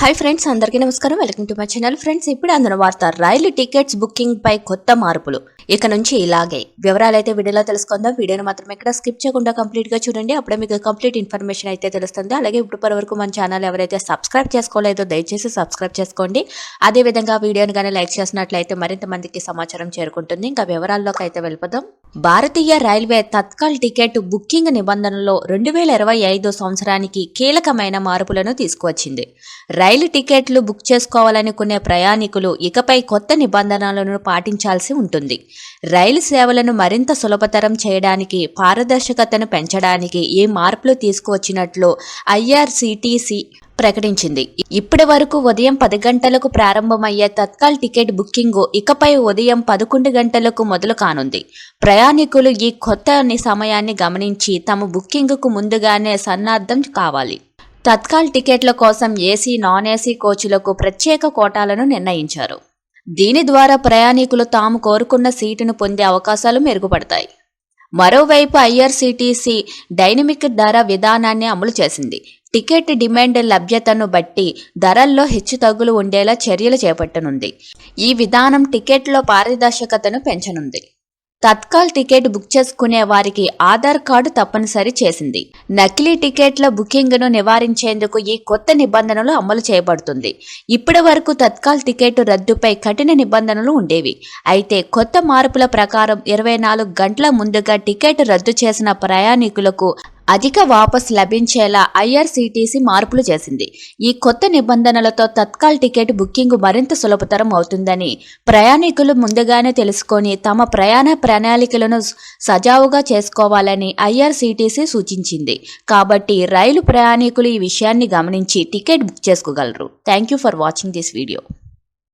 Hi friends అందరికీ నమస్కారం. Welcome to my channel friends ఇప్పుడు అందున వార్త. రైలు టికెట్స్ బుకింగ్ పై కొత్త మార్పులు. ఇక నుంచి ఇలాగే. వివరాలు అయితే వీడియోలో తెలుసుకుందాం. వీడియోను మాత్రం ఎక్కడ స్కిప్ చేయకుండా కంప్లీట్గా చూడండి. అప్పుడే మీకు కంప్లీట్ ఇన్ఫర్మేషన్ అయితే తెలుస్తుంది. అలాగే ఇప్పుడు వరకు మన ఛానల్ ఎవరైతే సబ్స్క్రైబ్ చేసుకోలేదో దయచేసి సబ్స్క్రైబ్ చేసుకోండి. అదే విధంగా వీడియోని కానీ లైక్ చేసినట్లయితే మరింత మందికి సమాచారం చేరుకుంటుంది. ఇంకా వివరాల్లోకి అయితే వెళ్ళిపోదాం. భారతీయ రైల్వే తత్కాల్ టికెట్ బుకింగ్ నిబంధనలో రెండు వేల ఇరవై ఐదు సంవత్సరానికి కీలకమైన మార్పులను తీసుకువచ్చింది. రైలు టికెట్లు బుక్ చేసుకోవాలనుకునే ప్రయాణికులు ఇకపై కొత్త నిబంధనలను పాటించాల్సి ఉంటుంది. రైలు సేవలను మరింత సులభతరం చేయడానికి పారదర్శకతను పెంచడానికి ఈ మార్పులు తీసుకువచ్చినట్లు ఐఆర్సిటిసి ప్రకటించింది. ఇప్పటి వరకు ఉదయం పది గంటలకు ప్రారంభమయ్యే తత్కాల్ టికెట్ బుకింగ్ ఇకపై ఉదయం పదకొండు గంటలకు మొదలు కానుంది. ప్రయాణికులు ఈ కొత్త సమయాన్ని గమనించి తమ బుకింగ్కు ముందుగానే సన్నద్ధం కావాలి. తత్కాల్ టికెట్ల కోసం ఏసీ నాన్ ఏసీ కోచ్లకు ప్రత్యేక కోటాలను నిర్ణయించారు. దీని ద్వారా ప్రయాణికులు తాము కోరుకున్న సీటును పొందే అవకాశాలు మెరుగుపడతాయి. మరోవైపు ఐఆర్సీటీసీ డైనమిక్ ధర విధానాన్ని అమలు చేసింది. టికెట్ డిమాండ్ లభ్యతను బట్టి ధరల్లో హెచ్చుతగ్గులు ఉండేలా చర్యలు చేపట్టనుంది. ఈ విధానం టికెట్లో పారదర్శకతను పెంచనుంది. తత్కాల్ టికెట్ బుక్ చేసుకునే వారికి ఆధార్ కార్డు తప్పనిసరి చేసింది. నకిలీ టికెట్ల బుకింగ్ను నివారించేందుకు ఈ కొత్త నిబంధనలు అమలు చేయబడుతుంది. ఇప్పటి వరకు తత్కాల్ టికెట్ రద్దుపై కఠిన నిబంధనలు ఉండేవి. అయితే కొత్త మార్పుల ప్రకారం ఇరవై నాలుగు గంటల ముందుగా టికెట్ రద్దు చేసిన ప్రయాణికులకు అధిక వాపస్ లభించేలా ఐఆర్సీటీసీ మార్పులు చేసింది. ఈ కొత్త నిబంధనలతో తత్కాల్ టికెట్ బుకింగ్ మరింత సులభతరం అవుతుందని ప్రయాణికులు ముందుగానే తెలుసుకొని తమ ప్రయాణ ప్రణాళికలను సజావుగా చేసుకోవాలని ఐఆర్సీటీసీ సూచించింది. కాబట్టి రైలు ప్రయాణికులు ఈ విషయాన్ని గమనించి టికెట్ బుక్ చేసుకోగలరు. Thank you for watching this video.